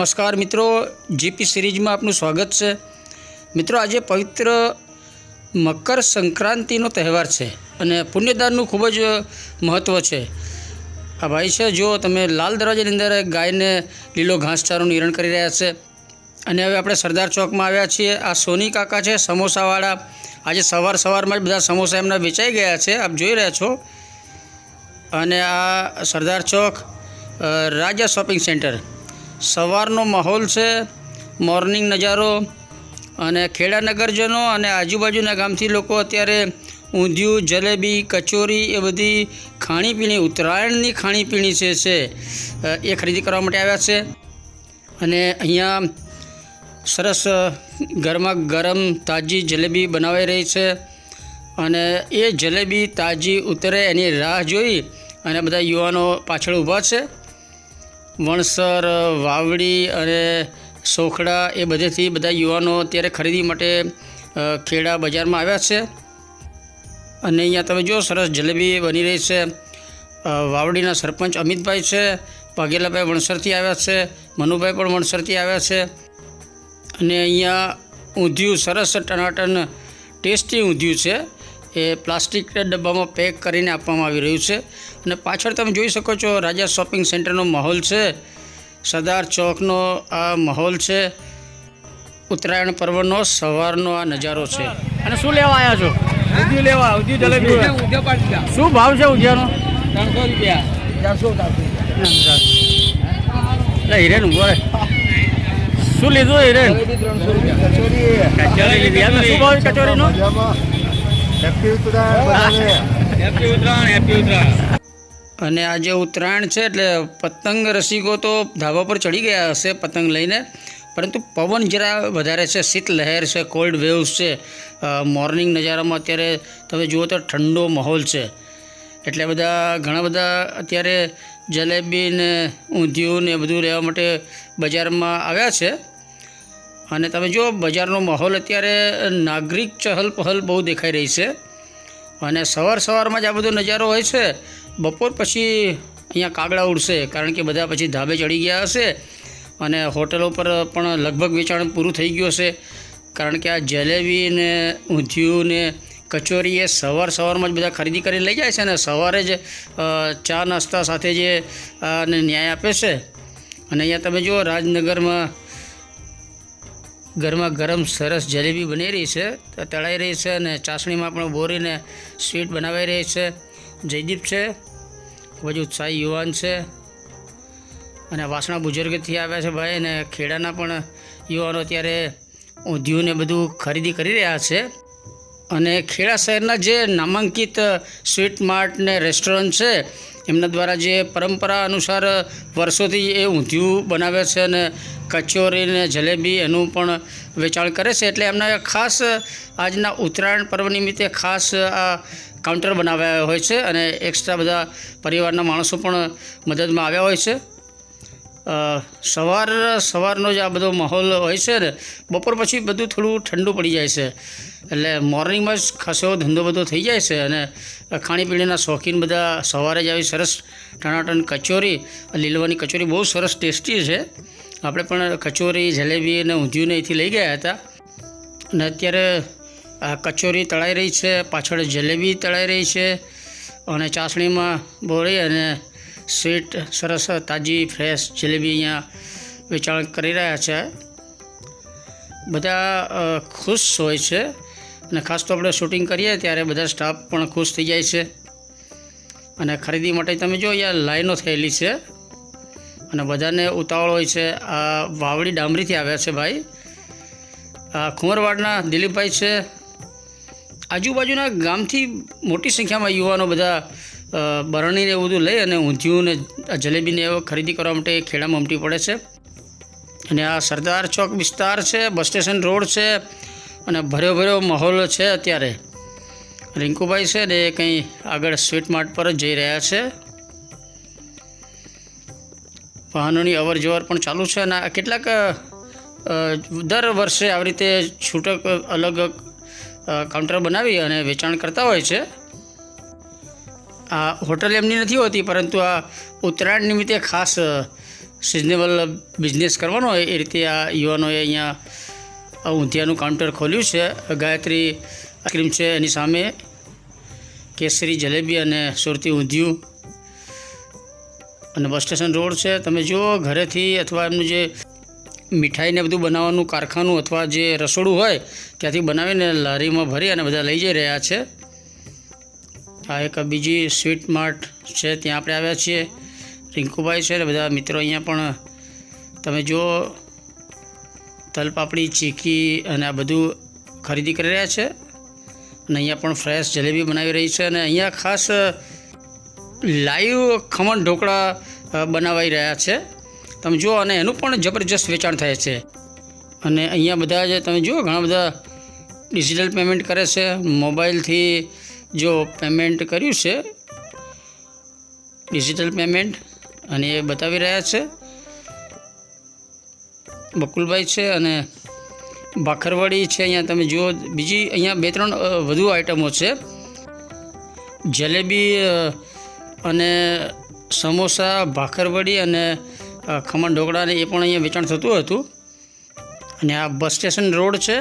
નમસ્કાર મિત્રો, જીપી સિરીઝમાં આપનું સ્વાગત છે. મિત્રો, આજે પવિત્ર મકર સંક્રાંતિનો તહેવાર છે અને પુણ્યદાનનું ખૂબ જ મહત્ત્વ છે. આ ભાઈ છે, જો તમે લાલ દરવાજાની અંદર ગાયને લીલો ઘાસચારોનું નિરણ કરી રહ્યા છે અને હવે આપણે સરદાર ચોકમાં આવ્યા છીએ. આ સોની કાકા છે, સમોસાવાળા. આજે સવાર સવારમાં જ બધા સમોસા એમના વેચાઈ ગયા છે, આપ જોઈ રહ્યા છો. અને આ સરદાર ચોક રાજા શોપિંગ સેન્ટર. સવારનો માહોલ છે, મોર્નિંગ નજારો અને ખેડા નગરજનો અને આજુબાજુના ગામથી લોકો અત્યારે ઊંધિયું, જલેબી, કચોરી એ બધી ખાણીપીણી, ઉત્તરાયણની ખાણીપીણી છે છે એ ખરીદી કરવા માટે આવ્યા છે. અને અહીંયા સરસ ગરમા ગરમ તાજી જલેબી બનાવાઈ રહી છે અને એ જલેબી તાજી ઉતરે એની રાહ જોઈ અને બધા યુવાનો પાછળ ઊભા છે. વણસર, વાવડી અને સોખડા એ બધેથી બધા યુવાનો અત્યારે ખરીદી માટે ખેડા બજારમાં આવ્યા છે. અને અહીંયા તમે જો સરસ જલેબી બની રહી છે. વાવડીના સરપંચ અમિતભાઈ છે, વાઘેલાભાઈ વણસરથી આવ્યા છે, મનુભાઈ પણ વણસરથી આવ્યા છે. અને અહીંયા ઊંધિયું, સરસ ટનાટન, ટેસ્ટી ઊંધિયું છે. એ પ્લાસ્ટિક ડબ્બામાં પેક કરીને આપવામાં આવી રહ્યું છે. અને પાછળ તમે જોઈ શકો છો રાજા શોપિંગ સેન્ટરનો માહોલ છે. સરદાર ચોકનો આ માહોલ છે. ઉત્તરાયણ પર્વનો સવારનો આ નજારો છે. અને શું લેવા આવ્યા છો? ઉધી લેવા ઉધી જલેબી. શું ભાવ છે ઉધિયાનો ત્રણસો રૂપિયા. ચારસો હિરેન ઊભો રહે. શું લીધું હિરેન? ત્રણસો રૂપિયા. કચોરી કચોરી લીધી એમને હેપી ઉત્તરાયણ હેપી ઉત્તરાયણ અને આજે ઉત્તરાયણ છે એટલે પતંગ રસિકો તો ધાબા પર ચડી ગયા હશે પતંગ લઈને. પરંતુ પવન જરા વધારે છે શીત લહેર છે કોલ્ડ વેવ્સ છે. મોર્નિંગ નજારામાં અત્યારે તમે જુઓ તો ઠંડો માહોલ છે. એટલે બધા ઘણા બધા અત્યારે જલેબી ને ઊંધિયું ને એ બધું લેવા માટે બજારમાં આવ્યા છે. અને તમે જુઓ, બજારનો માહોલ અત્યારે નાગરિક ચહલ પહલ બહુ દેખાઈ રહી છે. અને સવાર સવારમાં જ આ બધો નજારો હોય છે. બપોર પછી અહીંયા કાગડા ઉડશે, કારણ કે બધા પછી ધાબે ચડી ગયા હશે. અને હોટલો પર પણ લગભગ વેચાણ પૂરું થઈ ગયું હશે. કારણ કે આ જલેબી ને ઊંધિયું ને કચોરી એ સવાર સવારમાં જ બધા ખરીદી કરીને લઈ જાય છે અને સવારે જ ચા નાસ્તા સાથે જે ન્યાય આપે છે. અને અહીંયા તમે જુઓ, રાજનગરમાં ગરમા ગરમ સરસ જલેબી બની રહી છે તળાઈ રહી છે અને ચાસણીમાં પણ બોરીને સ્વીટ બનાવાઈ રહી છે. જયદીપ છે, ખૂબ જ ઉત્સાહી યુવાન છે. અને વાસણા બુજુર્ગથી આવ્યા છે ભાઈ અને ખેડાના પણ યુવાનો અત્યારે ઊંધિયું બધું ખરીદી કરી રહ્યા છે. અને ખેડા શહેરના જે નામાંકિત સ્વીટ માર્ટ ને રેસ્ટોરન્ટ છે એમના દ્વારા જે પરંપરા અનુસાર વર્ષોથી એ ઊંધિયું બનાવે છે અને કચોરી ને જલેબી એનું પણ વેચાણ કરે છે એટલે એમના ખાસ આજના ઉત્તરાયણ પર્વ નિમિત્તે ખાસ આ કાઉન્ટર બનાવ્યા હોય છે અને એક્સ્ટ્રા બધા પરિવારના માણસો પણ મદદમાં આવ્યા હોય છે. સવાર, સવારનો જ આ બધો માહોલ હોય છે ને, બપોર પછી બધું થોડું ઠંડુ પડી જાય છે. એટલે મોર્નિંગમાં જ ખાસો ધંધો બધો થઈ જાય છે અને ખાણીપીણીના શોખીન બધા સવારે જ આવી સરસ ટણાટણ કચોરી લીલવાની કચોરી બહુ સરસ ટેસ્ટી છે. આપણે પણ કચોરી, જલેબી અને ઊંધિયું અહીંથી લઈ ગયા હતા. અને અત્યારે આ કચોરી તળાઈ રહી છે, પાછળ જલેબી તળાઈ રહી છે અને ચાસણીમાં બોળી અને સ્વીટ, સરસ તાજી, ફ્રેશ જલેબી અહીંયા વેચાણ કરી રહ્યા છે. બધા ખુશ હોય છે. અને ખાસ તો આપણે શૂટિંગ કરીએ ત્યારે બધા સ્ટાફ પણ ખુશ થઈ જાય છે. અને ખરીદી માટે તમે જો અહીંયા લાઈનો થયેલી છે અને બધાને ઉતાવળ હોય છે. આ વાવડી ડામરીથી આવ્યા છે ભાઈ. આ ખુમરવાડના દિલીપભાઈ છે. આજુબાજુના ગામથી મોટી સંખ્યામાં યુવાનો બધા બરણીને એવું બધું લઈ અને ઊંધિયું ને જલેબીને ખરીદી કરવા માટે ખેડામાં ઉમટી પડે છે. અને આ સરદાર ચોક વિસ્તાર છે, બસ સ્ટેશન રોડ છે. અને ભર્યો ભર્યો માહોલ છે અત્યારે. રિંકુભાઈ છે ને એ કંઈ આગળ સ્વીટ માર્ટ પર જ જઈ રહ્યા છે. વાહનોની અવર જવર પણ ચાલુ છે અને કેટલાક દર વર્ષે આવી રીતે છૂટક અલગ કાઉન્ટર બનાવી અને વેચાણ કરતા હોય છે. આ હોટલ એમની નથી હોતી, પરંતુ આ ઉત્તરાયણ નિમિત્તે ખાસ સિઝનેબલ બિઝનેસ કરવાનો હોય એ રીતે આ યુવાનોએ અહીંયા ઊંધિયાનું કાઉન્ટર ખોલ્યું છે. ગાયત્રી આઈસ્ક્રીમ છે એની સામે. કેસરી, જલેબી અને સુરતી ઊંધિયું. અને બસ સ્ટેશન રોડ છે. તમે જુઓ, ઘરેથી અથવા એમનું જે મીઠાઈને બધું બનાવવાનું કારખાનું અથવા જે રસોડું હોય, ત્યાંથી બનાવીને લારીમાં ભરી અને બધા લઈ જઈ રહ્યા છે. આ એક બીજી સ્વીટ માર્ટ છે. ત્યાં આપણે આવ્યા છીએ. રિંકુભાઈ છે ને બધા મિત્રો અહીંયા પણ. તમે જુઓ તલપાપડી ચીકી અને આ બધું ખરીદી કરી રહ્યા છે. અને અહીંયા પણ ફ્રેશ જલેબી બનાવી રહી છે અને અહીંયા ખાસ લાઈવ ખમણ ઢોકળા બનાવાઈ રહ્યા છે. તમે જુઓ અને એનું પણ જબરજસ્ત વેચાણ થાય છે. અને અહીંયા બધા જે તમે જુઓ ઘણા બધા ડિજિટલ પેમેન્ટ કરે છે. મોબાઈલથી જો પેમેન્ટ કર્યું છે, ડિજિટલ પેમેન્ટ અને એ બતાવી રહ્યા છે. બકુલભાઈ છે અને ભાખરવાડી છે અહીંયા તમે જુઓ, બીજી અહીંયા બે ત્રણ વધુ આઈટમો છે. જલેબી અને સમોસા, ભાખરવડી અને ખમણ ઢોકળાને એ પણ અહીંયા વેચાણ થતું હતું. અને આ બસ સ્ટેશન રોડ છે.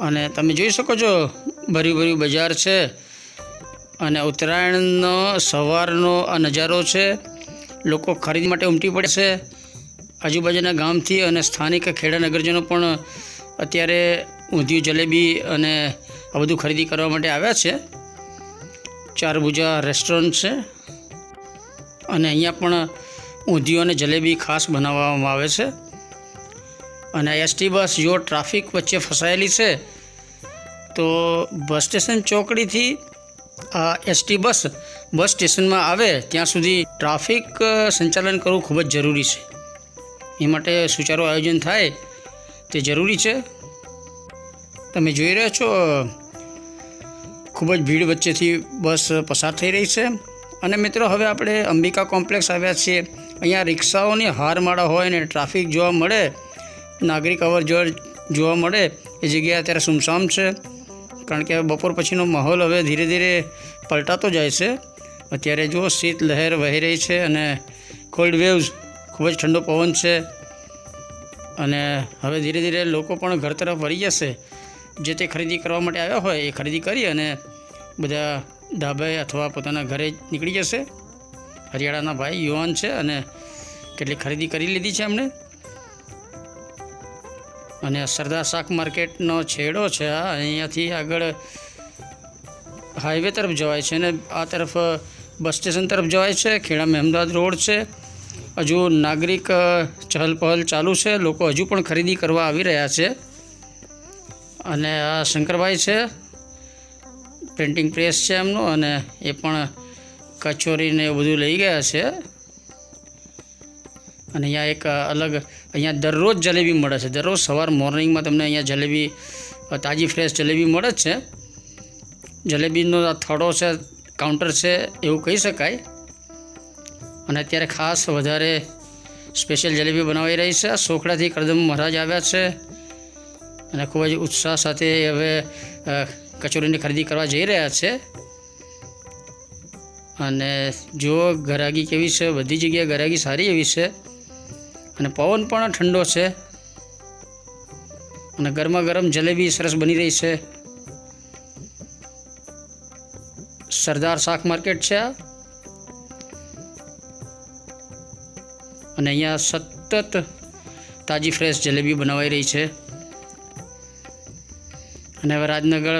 અને તમે જોઈ શકો છો, ભર્યું ભર્યું બજાર છે. અને ઉત્તરાયણનો સવારનો આ નજારો છે. લોકો ખરીદી માટે ઉમટી પડે છે. આજુબાજુના ગામથી અને સ્થાનિક ખેડા નગરજનો પણ અત્યારે ઊંધિયું, જલેબી અને આ બધું ખરીદી કરવા માટે આવ્યા છે. ચારભુજા રેસ્ટોરન્ટ છે. અને અહીંયા પણ ઊંધિયું અને જલેબી ખાસ બનાવવામાં આવે છે. અને એસટી બસ જો ટ્રાફિક વચ્ચે ફસાયેલી છે, તો બસ સ્ટેશન ચોકડીથી આ એસટી બસ બસ સ્ટેશનમાં આવે, ત્યાં સુધી ટ્રાફિક સંચાલન કરવું ખૂબ જ જરૂરી છે. એ માટે સુચારું આયોજન થાય, તે જરૂરી છે. તમે જોઈ રહ્યા છો, ખૂબ જ ભીડ વચ્ચેથી બસ પસાર થઈ રહી છે. અને મિત્રો, હવે આપણે અંબિકા કોમ્પ્લેક્સ આવ્યા છીએ. અહીંયા રિક્ષાઓની હારમાળા હોય ને ટ્રાફિક જોવા મળે, નાગરિક અવર જોવા મળે, એ જગ્યા અત્યારે સુમસામ છે. કારણ કે બપોર પછીનો માહોલ હવે ધીરે ધીરે પલટાતો જાય છે. અત્યારે જુઓ શીત લહેર વહી રહી છે અને કોલ્ડ વેવ્સ ખૂબ જ ઠંડો પવન છે. અને હવે ધીરે ધીરે લોકો પણ ઘર તરફ વળી જશે. જે તે ખરીદી કરવા માટે આવ્યા હોય એ ખરીદી કરી અને બધા ધાબે અથવા પોતાના ઘરે નીકળી જશે. હરિયાણાના ભાઈ યુવાન છે અને કેટલી ખરીદી કરી લીધી છે એમણે. અને સરદાર શાક માર્કેટનો છેડો છે. આ અહીંયાથી આગળ હાઈવે તરફ જવાય છે અને આ તરફ બસ સ્ટેશન તરફ જવાય છે. ખેડા અમદાવાદ રોડ છે. હજુ નાગરિક ચહલપહલ ચહલ પહલ ચાલુ છે. લોકો હજુ પણ ખરીદી કરવા આવી રહ્યા છે. અને આ શંકરભાઈ છે. પ્રિન્ટિંગ પ્રેસ છે એમનું અને એ પણ કચોરીને એવું બધું લઈ ગયા છે. અને અહીંયા એક અલગ, અહીંયા દરરોજ જલેબી મળે છે. દરરોજ સવાર મોર્નિંગમાં તમને અહીંયા જલેબી તાજી ફ્રેશ જલેબી મળે છે. જલેબીનો થડો છે કાઉન્ટર છે, એવું કહી શકાય. અને અત્યારે ખાસ વધારે સ્પેશિયલ જલેબી બનાવાઈ રહી છે. સોખડાથી કરદમ મહારાજ આવ્યા છે અને ખૂબ જ ઉત્સાહ સાથે હવે કચોરીની ખરીદી કરવા જઈ રહ્યા છે. અને જુઓ ગરાગી કેવી છે, બધી જગ્યાએ ગરાગી સારી એવી છે. અને પવન પણ ઠંડો છે. અને ગરમા ગરમ જલેબી સરસ બની રહી છે. સરદાર શાક માર્કેટ છે આ. અને અહીંયા સતત તાજી ફ્રેશ જલેબી બનાવાઈ રહી છે. અને હવે રાજનગર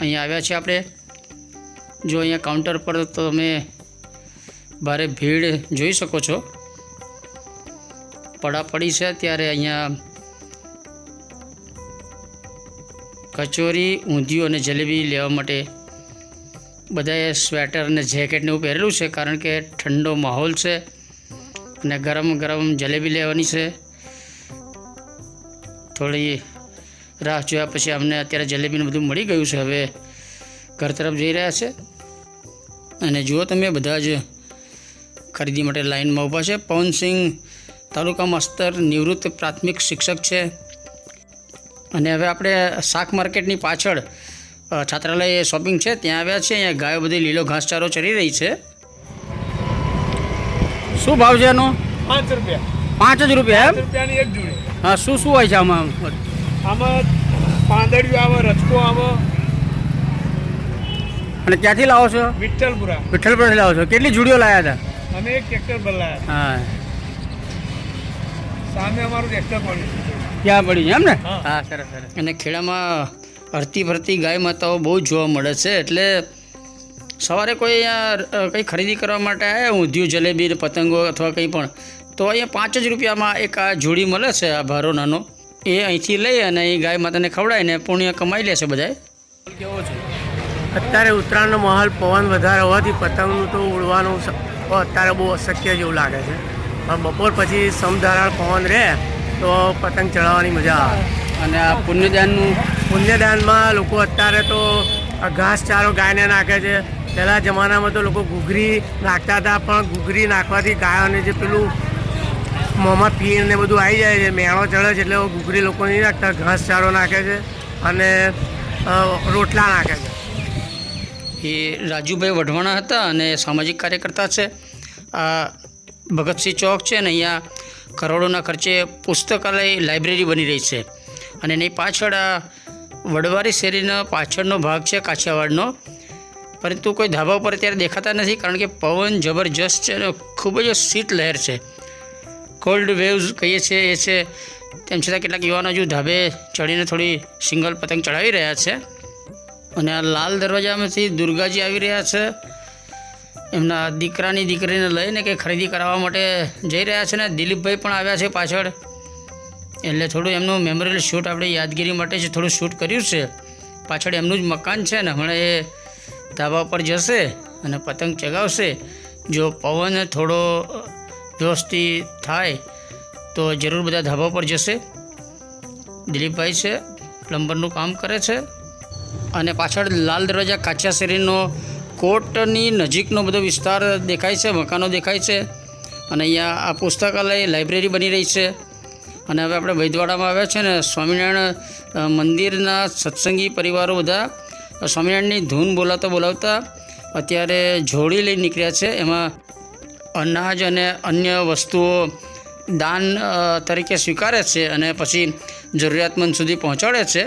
અહીંયા આવ્યા છે આપણે. જો અહીંયા કાઉન્ટર પર તમે ભારે ભીડ જોઈ શકો છો. પડાપડી છે ત્યારે અહીંયા કચોરી, ઊંધિયું અને જલેબી લેવા માટે બધાએ સ્વેટર અને જેકેટને એવું પહેરેલું છે કારણ કે ઠંડો માહોલ છે. અને ગરમ ગરમ જલેબી લેવાની છે. થોડી રાહ જોયા પછી અમને અત્યારે જલેબીને બધું મળી ગયું છે. હવે ઘર તરફ જઈ રહ્યા છે. અને જુઓ તમે બધા જ ખરીદી માટે લાઇનમાં ઊભા છે. પવનસિંહ તાલુકા માસ્તર, નિવૃત્ત પ્રાથમિક શિક્ષક છે. અને હવે આપણે શાક માર્કેટની પાછળ છાત્રાલય શોપિંગ છે. ત્યાં આવ્યા છે અહીંયા ગાયો બધી લીલો ઘાસચારો ચરી રહી છે. શું ભાવ છે એનો? પાંચ રૂપિયા. પાંચ જ રૂપિયા એમ? રૂપિયાની એક જોડી. હા શું શું હોય છે આમાં? આમાં પાંદડિયું આવે રચકો આવે. અને ક્યાંથી લાવો છો? વિઠ્ઠલપુરા. વિઠ્ઠલપુરાથી લાવો છો. કેટલી જુડીઓ લાવ્યા હતા? અમે એક ટ્રેક્ટર બદલાયા હા. સામે અમારું ટ્રેક્ટર પડ્યું ક્યાં પડ્યું છે એમ ને? હા. સરસ સરસ. અને ખેડામાં હરતી ફરતી ગાય માતાઓ બહુ જ જોવા મળે છે એટલે સવારે કોઈ અહીંયા કંઈ ખરીદી કરવા માટે આવ્યા ઊંધિયું જલેબી પતંગો અથવા કંઈ પણ? તો અહીંયા પાંચ જ રૂપિયામાં એક આ જોડી મળે છે આ ભારો નાનો. એ અહીંથી લઈ અને અહીં ગાય માતાને ખવડાવીને પુણ્ય કમાઈ લે છે બધાએ કેવો છે? અત્યારે ઉત્તરાયણનો માહોલ પવન વધારે હોવાથી પતંગનું તો ઉડવાનું અત્યારે બહુ અશક્ય જેવું લાગે છે. પણ બપોર પછી સમધારાળ પવન રહે તો પતંગ ચડાવવાની મજા આવે. અને આ પુણ્યદાનનું? પુણ્યદાનમાં લોકો અત્યારે તો આ ઘાસ ચારો ગાયને નાખે છે પહેલાં જમાનામાં તો લોકો ઘૂઘરી નાખતા હતા, પણ ઘૂઘરી નાખવાથી ગાયોને જે પેલું મોંમાં પીણ ને બધું આવી જાય છે, મેણો ચડે છે એટલે ઘૂઘરી લોકો નહીં નાખતા ઘાસ ચારો નાખે છે અને રોટલા નાખે છે. એ રાજુભાઈ વઢવાણા હતા અને સામાજિક કાર્યકર્તા છે. આ ભગતસિંહ ચોક છે ને અહીંયા કરોડોના ખર્ચે પુસ્તકાલય લાઇબ્રેરી બની રહી છે. અને એની પાછળ આ વડવારી શેરીના પાછળનો ભાગ છે કાછિયાવાડનો પરંતુ કોઈ ધાબા ઉપર અત્યારે દેખાતા નથી, કારણ કે પવન જબરજસ્ત છે અને ખૂબ જ શીત લહેર છે. કોલ્ડ વેવ્સ કહીએ છીએ એ છે, તેમ છતાં કેટલાક યુવાનો હજુ ધાબે ચડીને થોડી સિંગલ પતંગ ચડાવી રહ્યા છે. અને આ લાલ દરવાજામાંથી દુર્ગાજી આવી રહ્યા છે. એમના દીકરાની દીકરીને લઈને કંઈ ખરીદી કરાવવા માટે જઈ રહ્યા છે ને દિલીપભાઈ પણ આવ્યા છે પાછળ. એટલે થોડું એમનું મેમોરિયલ શૂટ આપણે યાદગીરી માટે જ થોડું શૂટ કર્યું છે. પાછળ એમનું જ મકાન છે ને, હમણાં એ ધાબા પર જશે અને પતંગ ચગાવશે. જો પવન થોડો વ્યવસ્થિત થાય, તો જરૂર બધા ધાબા પર જશે. દિલીપભાઈ છે, પ્લમ્બરનું કામ કરે છે. અને પાછળ લાલ દરવાજા કાચા શેરીનો કોર્ટની નજીકનો બધો વિસ્તાર દેખાય છે, મકાનો દેખાય છે. અને અહીંયા આ પુસ્તકાલય, લાઇબ્રેરી બની રહી છે. અને હવે આપણે વૈદવાડામાં આવ્યા છે ને, સ્વામિનારાયણ મંદિરના સત્સંગી પરિવારો બધા સ્વામિનારાયણની ધૂન બોલાવતા બોલાવતા અત્યારે જોડી લઈ નીકળ્યા છે. એમાં અનાજ અને અન્ય વસ્તુઓ દાન તરીકે સ્વીકારે છે અને પછી જરૂરિયાતમંદ સુધી પહોંચાડે છે.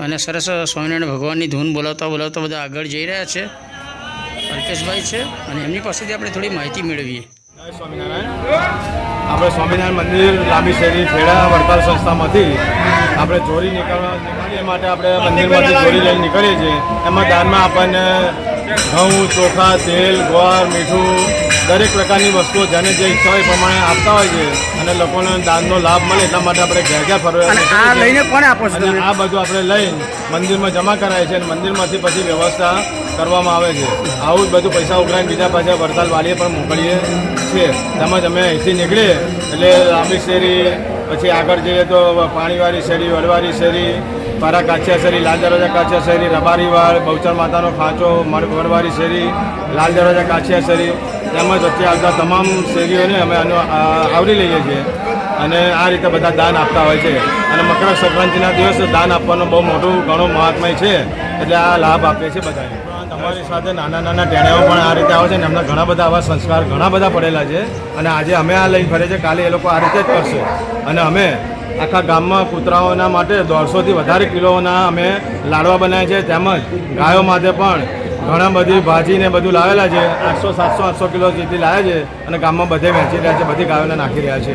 અને સરસ સ્વામિનારાયણ ભગવાનની ધૂન બોલાવતા બોલાવતા બધા આગળ જઈ રહ્યા છે. અલ્કેશભાઈ છે અને એમની પાસેથી આપણે થોડી માહિતી મેળવીએ. સ્વામિનારાયણ. આપણે સ્વામિનારાયણ મંદિર લાંબી શેરી ખેડા વડતાલ સંસ્થામાંથી આપણે ચોરી નીકળવા એ માટે આપણે મંદિરમાંથી ચોરી લઈને નીકળીએ છીએ. એમાં દાનમાં આપણને ઘઉં ચોખા તેલ ગોળ મીઠું દરેક પ્રકારની વસ્તુઓ જેને જે ઈચ્છા હોય પ્રમાણે આપતા હોય છે. અને લોકોને દાનનો લાભ મળે એટલા માટે આપણે ઘેર ઘેર ફરવા આ લઈને કોને આપો અને આ બધું આપણે લઈને મંદિરમાં જમા કરાય છે અને મંદિરમાંથી પછી વ્યવસ્થા કરવામાં આવે છે. આવું જ બધું પૈસા ઉઘરાઈને બીજા પાછા વડતાલ વાળીએ પણ મોકલીએ છીએ. તેમજ અમે અહીંથી નીકળીએ. એટલે લાંબી શેરી પછી આગળ જઈએ તો પાણીવાળી શેરી વડવારી શેરી, પારા કાછિયા શેરી, લાલ દરવાજા કાછિયા શેરી રબારીવાડ બહુચર માતાનો ખાંચો વડવારી શેરી, લાલ દરવાજા કાછિયા શેરી, તેમજ વચ્ચે આવતા તમામ શેરીઓને અમે આવરી લઈએ છીએ. અને આ રીતે બધા દાન આપતા હોય છે. અને મકર સંક્રાંતિના દિવસે દાન આપવાનું બહુ મોટું ઘણું મહાત્મય છે. એટલે આ લાભ આપીએ છીએ બધાને. તમારી સાથે નાના નાના ટેણાઓ પણ આ રીતે આવે છે ને એમના ઘણા બધા આવા સંસ્કાર ઘણા બધા પડેલા છે. અને આજે અમે આ લઈને ફરે છે, કાલે એ લોકો આ રીતે જ કરશે. અને અમે આખા ગામમાં કૂતરાઓના માટે દોઢસોથી વધારે કિલોના અમે લાડવા બનાવ્યા છે તેમજ ગાયો માટે પણ ઘણા બધી ભાજી ને બધું લાવેલા છે. આઠસો, સાતસો, આઠસો કિલો જેટલી લાવ્યા છે અને ગામમાં બધે વેચી રહ્યા છે, બધી ગાયોને નાખી રહ્યા છે.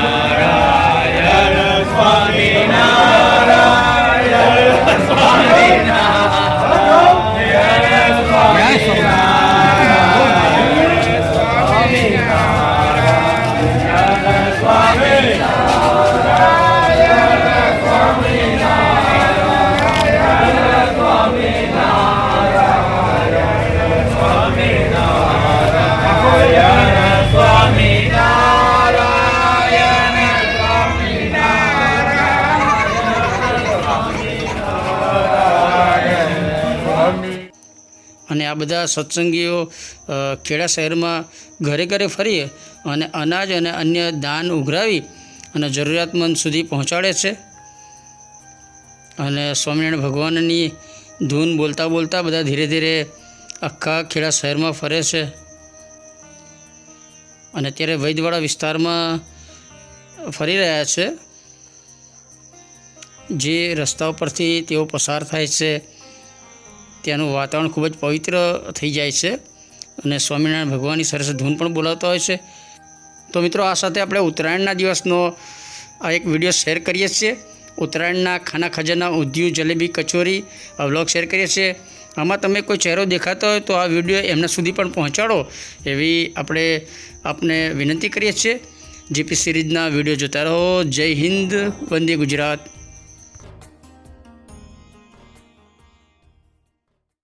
બધા સત્સંગીઓ ખેડા શહેરમાં ઘરે ઘરે ફરી અને અનાજ અને અન્ય દાન ઉઘરાવી અને જરૂરિયાતમંદ સુધી પહોંચાડે છે. અને સ્વામિનારાયણ ભગવાનની ધૂન બોલતા બોલતા બધા ધીરે ધીરે આખા ખેડા શહેરમાં ફરે છે. અને અત્યારે વૈદવાડા વિસ્તારમાં ફરી રહ્યા છે. જે રસ્તા પરથી તેઓ પસાર થાય છે. ત્યાંનું વાતાવરણ ખૂબ જ પવિત્ર થઈ જાય છે અને સ્વામિનારાયણ ભગવાનની સરસ ધૂન પણ બોલાવતા હોય છે. તો મિત્રો, આ સાથે આપણે ઉત્તરાયણના દિવસનો આ એક વીડિયો શેર કરીએ છીએ. ઉત્તરાયણના ખાના ખજાના ઊંધિયું જલેબી કચોરી આ વ્લોગ શેર કરીએ છીએ. આમાં તમે કોઈ ચહેરો દેખાતો હોય તો આ વીડિયો એમના સુધી પણ પહોંચાડો એવી આપણે આપને વિનંતી કરીએ છીએ. જીપી સિરીઝના વીડિયો જોતા રહો. જય હિન્દ. વંદે ગુજરાત.